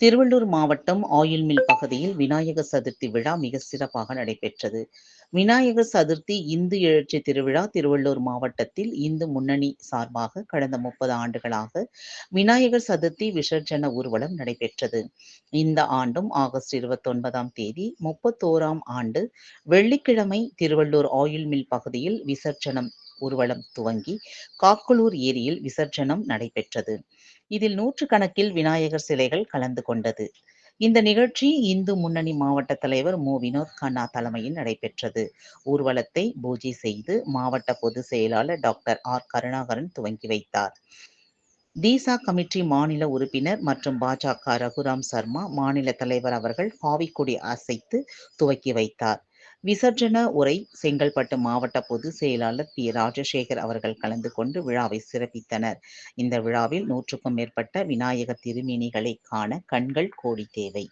திருவள்ளூர் மாவட்டம் oil mill பகுதியில் விநாயகர் சதுர்த்தி விழா மிக சிறப்பாக நடைபெற்றது. விநாயகர் சதுர்த்தி இந்து எழுச்சி திருவிழா திருவள்ளூர் மாவட்டத்தில் இந்து முன்னணி சார்பாக கடந்த முப்பது ஆண்டுகளாக விநாயகர் சதுர்த்தி விசர்ஜன ஊர்வலம் நடைபெற்றது. இந்த ஆண்டும் ஆகஸ்ட் இருபத்தி ஒன்பதாம் தேதி முப்பத்தோராம் ஆண்டு வெள்ளிக்கிழமை திருவள்ளூர் ஆயில் மில் பகுதியில் விசர்ஜனம் ஊர்வலம் துவங்கி காக்குளூர் ஏரியில் விசர்ஜனம் நடைபெற்றது. இதில் நூற்றுக்கணக்கில் விநாயகர் சிலைகள் கலந்து கொண்டது. இந்த நிகழ்ச்சி இந்து முன்னணி மாவட்ட தலைவர் மு. வினோத் கண்ணா தலைமையில் நடைபெற்றது. ஊர்வலத்தை பூஜை செய்து மாவட்ட பொதுச் செயலாளர் டாக்டர் ஆர். கருணாகரன் துவங்கி வைத்தார். தீசா கமிட்டி மாநில உறுப்பினர் மற்றும் பாஜக ரகுராம் சர்மா மாநில தலைவர் அவர்கள் காவிக்கொடி அசைத்து துவக்கி வைத்தார். விசர்ஜன உரை செங்கல்பட்டு மாவட்ட பொதுச் செயலாளர் பி ராஜசேகர் அவர்கள் கலந்து கொண்டு விழாவை சிறப்பித்தனர். இந்த விழாவில் நூற்றுக்கும் மேற்பட்ட விநாயகர் திருமேனிகளை காண கண்கள் கோடி தேவை.